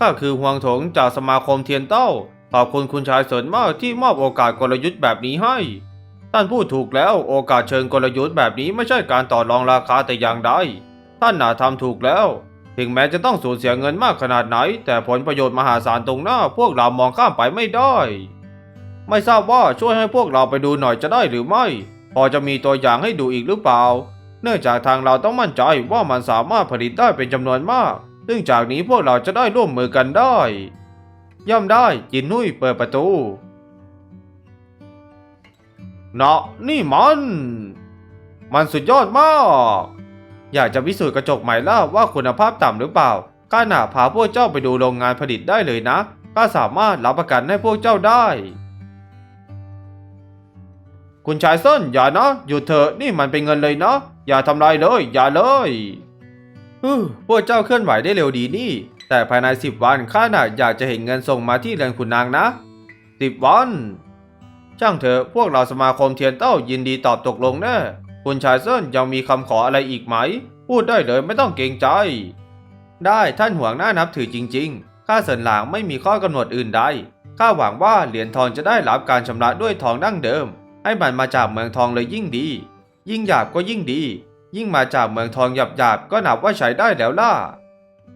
ข้าคือห่วงถงจากสมาคมเทียนเต้า ขอบคุณคุณชายเสินมากที่มอบโอกาสกลยุทธ์แบบนี้ให้ ท่านพูดถูกแล้วโอกาสเชิงกลยุทธ์แบบนี้ไม่ใช่การต่อรองราคาแต่อย่างใด ท่านน่าทำถูกแล้ว ถึงแม้จะต้องสูญเสียเงินมากขนาดไหน แต่ผลประโยชน์มหาศาลตรงหน้า พวกเรามองข้ามไปไม่ได้ ไม่ทราบว่าช่วยให้พวกเราไปดูหน่อยจะได้หรือไม่ พอจะมีตัวอย่างให้ดูอีกหรือเปล่า เนื่องจากทางเราต้องมั่นใจว่ามันสามารถผลิตได้เป็นจำนวนมาก ซึ่งจากนี้พวกเราจะได้ร่วมมือกันได้ ย่อมได้จินนุ่ยเปิดประตูเนาะนี่มัน มันสุดยอดมาก อยากจะพิสูจน์กระจกใหม่ล่ะว่าคุณภาพต่ำหรือเปล่าข้าหน่าพาพวกเจ้าไปดูโรงงานผลิตได้เลยนะข้าสามารถรับประกันให้พวกเจ้าได้ คุณชายส้นอย่านะหยุดเถอะนี่มันเป็นเงินเลยนะ อย่าทำลายเลย อย่าเลย พวกเจ้าเคลื่อนไหวได้เร็วดีนี่ แต่ภายในสิบวันข้าน่ะอยากจะเห็นเงินส่งมาที่เรือนขุนนางนะสิบวัน ช่างเถอะพวกเราสมาคมเทียนเต้ายินดีตอบตกลงแน่คุณชายเซินยังมีคำขออะไรอีกไหม พูดได้เลยไม่ต้องเกรงใจ ได้ท่านห่วงหน้านับถือจริง ๆ ข้าเสินหลางไม่มีข้อกำหนดอื่นใดข้าหวังว่าเหรียญทองจะได้รับการชำระด้วยทองดั้งเดิม ให้มันมาจากเมืองทองเลยยิ่งดี ยิ่งหยาบก็ยิ่งดี ยิ่งมาจากเมืองทองหยาบหยาบๆก็นับว่าใช้ได้แล้วล่ะ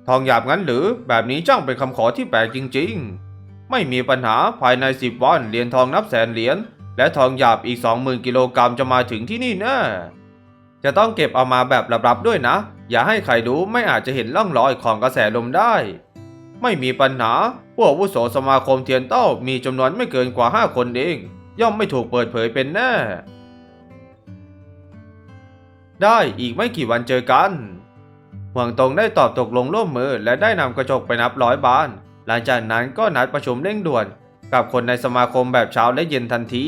ทองหยาบงั้นหรือแบบนี้จ้างเป็นคำขอที่แปลกจริง ๆ ไม่มีปัญหาภายใน10วันเหรียญทองนับแสนเหรียญและทองหยาบอีก 20,000 กิโลกรัมจะมาถึงที่นี่แน่จะต้องเก็บเอามาแบบลับๆด้วยนะ อย่าให้ใครรู้ไม่อาจจะเห็นร่องรอยของกระแสลมได้ ไม่มีปัญหา พวกวุโสสมาคมเทียนเต้ามีจำนวนไม่เกินกว่า 5 คนเอง ย่อมไม่ถูกเปิดเผยเป็นแน่ ได้อีกไม่กี่วันเจอกันห่วงตงได้ตอบตกลงร่วมมือและได้นำกระจกไปนับร้อยบาน หลังจากนั้นก็นัดประชุมเร่งด่วน กับคนในสมาคมแบบเช้าและเย็นทันที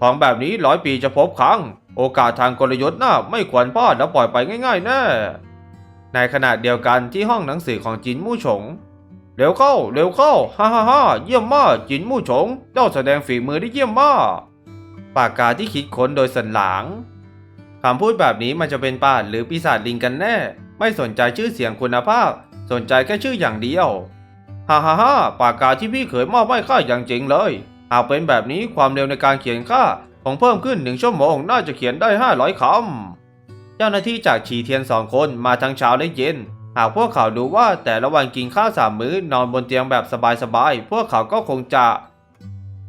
ของแบบนี้ร้อยปีจะพบครั้ง โอกาสทางกลยุทธ์น่ะไม่ควรพลาดแล้วปล่อยไปง่ายๆแน่ในขณะเดียวกันที่ห้องหนังสือของจินมู่ฉง เร็วเข้า เร็วเข้า ฮ่าฮ่าฮ่าเยี่ยมมากจินมู่ฉง เจ้าแสดงฝีมือได้เยี่ยมมาก ปากกาที่คิดค้นโดยสันหลัง คำพูดแบบนี้มันจะเป็นป่าหรือปีศาจลิงกันแน่ ไม่สนใจชื่อเสียงคุณภาพ สนใจแค่ชื่ออย่างเดียวฮ่าฮ่าฮ่าปากกาที่พี่เขยมอบให้ข้าอย่างจริงเลยหากเป็นแบบนี้ความเร็วในการเขียนข้าคงเพิ่มขึ้นหนึ่งชั่วโมงน่าจะเขียนได้ 500คำเจ้าหน้าที่จากฉีเทียนสองคนมาทั้งเช้าและเย็น หากพวกเขาดูว่าแต่ละวันกินข้าวสามมื้อนอนบนเตียงแบบสบายๆพวกเขาก็คงจะ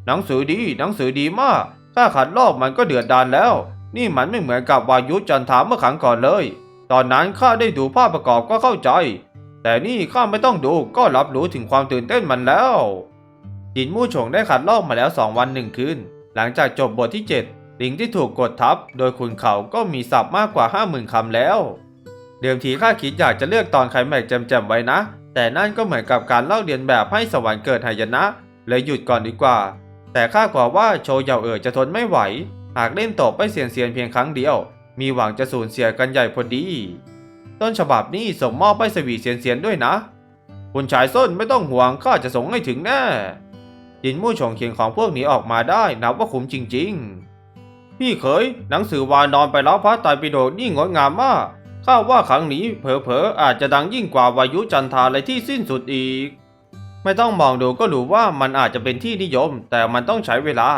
หนังสือดีหนังสือดีมาก ถ้าขัดลอกมันก็เดือดดานแล้ว นี่มันไม่เหมือนกับวายุจันทราเมื่อครั้งก่อนเลย ตอนนั้นข้าได้ดูภาพประกอบก็เข้าใจ แต่นี่ข้าไม่ต้องดูก็รับรู้ถึงความตื่นเต้นมันแล้วจินมู่ฉงได้ขัดลอกมาแล้วสองวันหนึ่งคืน หลังจากจบบทที่ 7 ลิงที่ถูกกดทับ โดยคุณเขาก็มีศัพท์มากกว่า 50,000คำแล้ว เดิมทีข้าคิดอยากจะเลือกตอนไคลแม็กแจมๆไว้นะ แต่นั่นก็เหมือนกับการเล่าเรียนแบบให้สวรรค์เกิดหายนะ เลยหยุดก่อนดีกว่า แต่ข้ากลัวว่าโชยาเอ๋อจะทนไม่ไหว หากเล่นต่อไปเสียนเสียนๆเพียงครั้งเดียว มีหวังจะสูญเสียกันใหญ่พอดี ต้นฉบับนี้ส่งมอบไปสวีเสียนเสียนๆด้วยนะ คุณชายส้นไม่ต้องห่วงข้าจะส่งให้ถึงแน่ยินมู่ฉงเขียนของพวกนี้ออกมาได้นับว่าคุ้มจริง ๆ พี่เขยหนังสือวานอนไปแล้วพระไตรปิฎกนี่งดงามมากข้าว่าครั้งนี้เผลอๆอาจจะดังยิ่งกว่าวายุจันทราเลยที่สิ้นสุดอีก ไม่ต้องมองดูก็รู้ว่ามันอาจจะเป็นที่นิยม แต่มันต้องใช้เวลา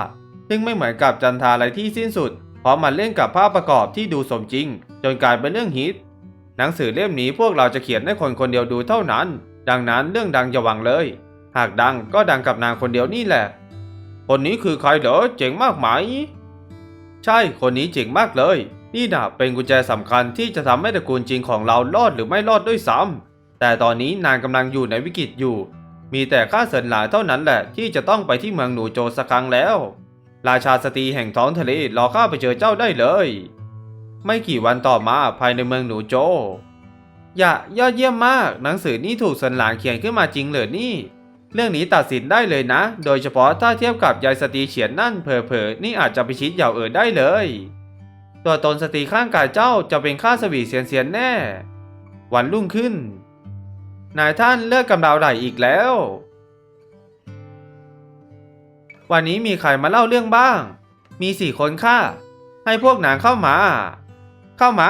ซึ่งไม่เหมือนกับจันทาอะไรที่สิ้นสุด เพราะมันเล่นกับภาพประกอบที่ดูสมจริง จนกลายเป็นเรื่องฮิต หนังสือเล่มนี้พวกเราจะเขียนให้คนคนเดียวดูเท่านั้น ดังนั้นเรื่องดังอย่าหวังเลย หากดังก็ดังกับนางคนเดียวนี่แหละ คนนี้คือใครเหรอเจ๋งมากไหม ใช่ คนนี้เจ๋งมากเลย นี่นะเป็นกุญแจสำคัญที่จะทำให้ตระกูลจริงของเรารอดหรือไม่รอดด้วยซ้ำแต่ตอนนี้นางกำลังอยู่ในวิกฤตอยู่มีแต่ข้าเสินหลายเท่านั้นแหละที่จะต้องไปที่เมืองหนูโจสักครั้งแล้ว ราชาสตรีแห่งท้องทะเลรอข้าไปเจอเจ้าได้เลย ไม่กี่วันต่อมาภายในเมืองหนูโจ อย่ายอดเยี่ยมมากหนังสือนี้ถูกสินหลางเขียนขึ้นมาจริงเหรอนี่ เรื่องนี้ตัดสินได้เลยนะ โดยเฉพาะถ้าเทียบกับยายสตรีเฉียนนั่นเผลอๆนี่อาจจะไปชิดเหยาเอ๋อได้เลย ตัวตนสตรีข้างกายเจ้าจะเป็นข้าสวีเซียนเซียนแน่ วันรุ่งขึ้นนายท่านเลิกกำดาวไหลอีกแล้ว วันนี้มีใครมาเล่าเรื่องบ้าง มีสี่คนค่ะ ให้พวกนางเข้ามา เข้ามา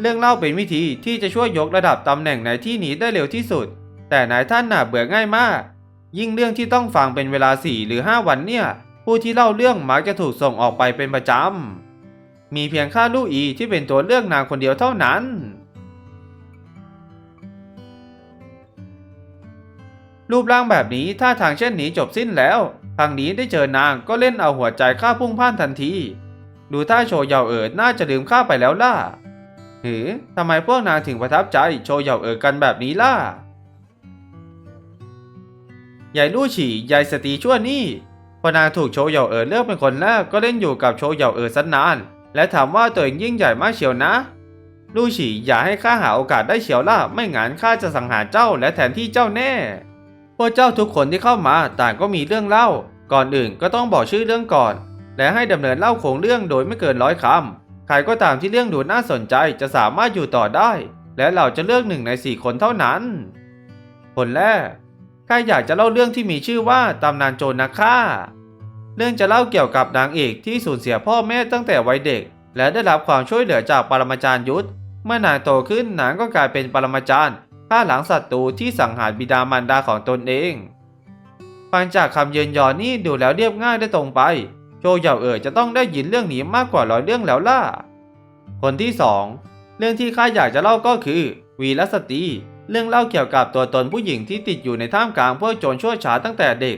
เรื่องเล่าเป็นวิธีที่จะช่วยยกระดับตำแหน่งในที่นี้ได้เร็วที่สุด แต่นายท่านน่ะเบื่อง่ายมาก ยิ่งเรื่องที่ต้องฟังเป็นเวลาสี่หรือห้าวันเนี่ย ผู้ที่เล่าเรื่องมักจะถูกส่งออกไปเป็นประจำ มีเพียงข้าลู่อีที่เป็นตัวเลือกนางคนเดียวเท่านั้นรูปร่างแบบนี้ถ้าทางเช่นนี้จบสิ้นแล้ว ทางนี้ได้เจอนางก็เล่นเอาหัวใจข้าพุ่งพ่านทันที ดูท่าโชว์เหยาเอ๋อน่าจะลืมข้าไปแล้วล่ะหือทำไมพวกนางถึงประทับใจโชว์เหยาเอ๋อกันแบบนี้ล่ะยายลู่ฉี่ยายสตีชั่วนี่พอนางถูกโชว์เหยาเอ๋อเลือกเป็นคนแรกก็เล่นอยู่กับโชว์เหยาเอ๋อสันนาน และถามว่าตัวเองยิ่งใหญ่มากเชียวนะลู่ฉี่อย่าให้ข้าหาโอกาสได้เชียวล่ะไม่งั้นข้าจะสังหารเจ้าและแทนที่เจ้าแน่ พวกเจ้าทุกคนที่เข้ามาต่างก็มีเรื่องเล่า ก่อนอื่นก็ต้องบอกชื่อเรื่องก่อน และให้ดำเนินเล่าโครงเรื่องโดยไม่เกินร้อยคำใครก็ตามที่เรื่องดูน่าสนใจจะสามารถอยู่ต่อได้ และเราจะเลือกหนึ่งในสี่คนเท่านั้น คนแรกข้าอยากจะเล่าเรื่องที่มีชื่อว่าตำนานโจรนักฆ่า เรื่องจะเล่าเกี่ยวกับนางเอกที่สูญเสียพ่อแม่ตั้งแต่วัยเด็ก และได้รับความช่วยเหลือจากปรมาจารย์ยุทธเมื่อนางโตขึ้นนางก็กลายเป็นปรมาจารย์ ฆ่าหลังศัตรูที่สังหารบิดามารดาของตนเองฟังจากคำเยินยอนี่ดูแล้วเรียบง่ายได้ตรงไปโจเหย่าเอ๋อจะต้องได้ยินเรื่องนี้มากกว่าร้อยเรื่องแล้วล่ะ คนที่สองเรื่องที่ข้าอยากจะเล่าก็คือ วีรสตรีเรื่องเล่าเกี่ยวกับตัวตนผู้หญิงที่ติดอยู่ในท่ามกลางพวกโจรชั่วช้าตั้งแต่เด็ก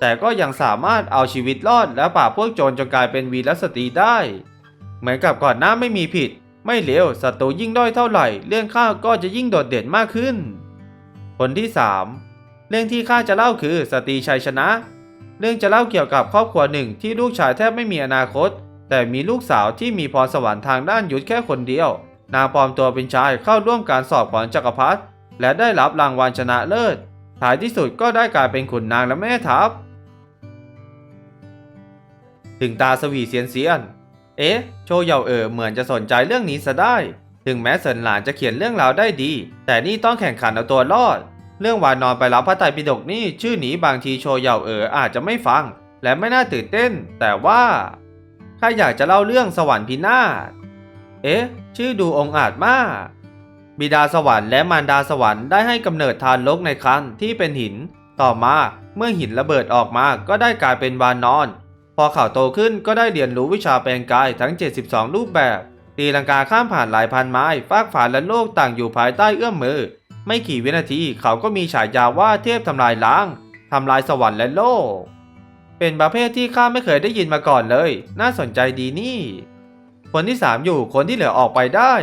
แต่ก็ยังสามารถเอาชีวิตรอดและปราพวกโจรจนกลายเป็นวีรสตรีได้ เหมือนกับก่อนหน้าไม่มีผิด ไม่เลวศัตรูยิ่งด้อยเท่าไหร่ เรื่องข้าก็จะยิ่งโดดเด่นมากขึ้นคนที่สามเรื่องที่ข้าจะเล่าคือสตรีชัยชนะ เรื่องจะเล่าเกี่ยวกับครอบครัวหนึ่งที่ลูกชายแทบไม่มีอนาคต แต่มีลูกสาวที่มีพรสวรรค์ทางด้านยุทธแค่คนเดียว นางปลอมตัวเป็นชายเข้าร่วมการสอบของจักรพรรดิและได้รับรางวัลชนะเลิศท้ายที่สุดก็ได้กลายเป็นขุนนางและแม่ทัพ ถึงตาสวีเซียนเซียน เอ๊ะ โชเยาเอ๋อเหมือนจะสนใจเรื่องนี้ซะได้ ถึงแม้เซินหลานจะเขียนเรื่องราวได้ดี แต่นี่ต้องแข่งขันเอาตัวรอด เรื่องวานนอนไปรับพระไตรปิฎกนี่ชื่อหนีบางทีโชเยาเอ๋ออาจจะไม่ฟัง และไม่น่าตื่นเต้น แต่ว่าข้าอยากจะเล่าเรื่องสวรรค์พินาศ เอ๊ะ ชื่อดูองอาจมาก บิดาสวรรค์และมารดาสวรรค์ได้ให้กำเนิดทานลกในครันที่เป็นหิน ต่อมาเมื่อหินระเบิดออกมาก็ได้กลายเป็นวานนอน พอเขาโตขึ้นก็ได้เรียนรู้วิชาแปลงกายทั้ง 72 รูปแบบ ตีลังกาข้ามผ่านหลายพันไม้ฟากฝาและโลกต่างอยู่ภายใต้เอื้อมมือ ไม่กี่วินาทีเขาก็มีฉายาว่าเทพทำลายล้างทำลายสวรรค์และโลก เป็นประเภทที่ข้าไม่เคยได้ยินมาก่อนเลย น่าสนใจดีนี่ คนที่สามอยู่คนที่เหลือออกไปได้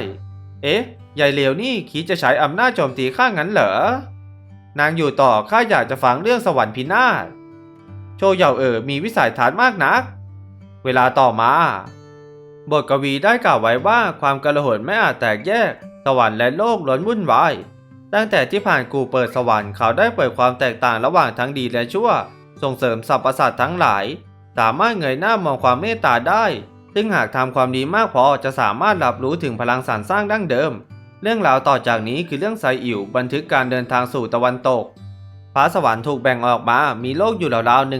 เอ๊ะยายเลวนี่คิดจะใช้อำนาจโจมตีข้างั้นเหรอนางอยู่ต่อข้าอยากจะฟังเรื่องสวรรค์พินาศ โชเหย่าเอ๋อมีวิสัยทัศน์มากนัก เวลาต่อมา บทกวีได้กล่าวไว้ว่าความกระหนไม่อาจแตกแยก สวรรค์และโลกล้วนวุ่นวาย ตั้งแต่ที่ผ่านกูเปิดสวรรค์เขาได้เปิดความแตกต่างระหว่างทั้งดีและชั่ว ส่งเสริมสรรพสัตว์ทั้งหลาย สามารถเงยหน้ามองความเมตตาได้ ซึ่งหากทำความดีมากพอจะสามารถรับรู้ถึงพลังสรรสร้างดั้งเดิม เรื่องราวต่อจากนี้คือเรื่องไซอิ๋วบันทึกการเดินทางสู่ตะวันตก ฟ้าสวรรค์ถูกแบ่งออกมา มีโลกอยู่ราวๆ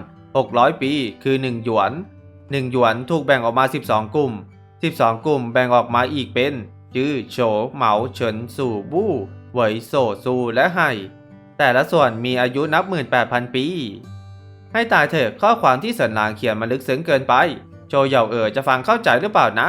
129,600 ปี คือ 1 หยวน 1 หยวนถูกแบ่งออกมา 12 กลุ่ม 12 กลุ่มแบ่งออกมาอีกเป็น จื้อโฉเหมาเฉินสู่บู้เหวยโซซูและไห่ แต่ละส่วนมีอายุนับ 18,000 ปี ให้ตายเถอะข้อความที่เสินหลางเขียนมาลึกซึ้งเกินไป โจเหย่าเอ๋อจะฟังเข้าใจหรือเปล่านะ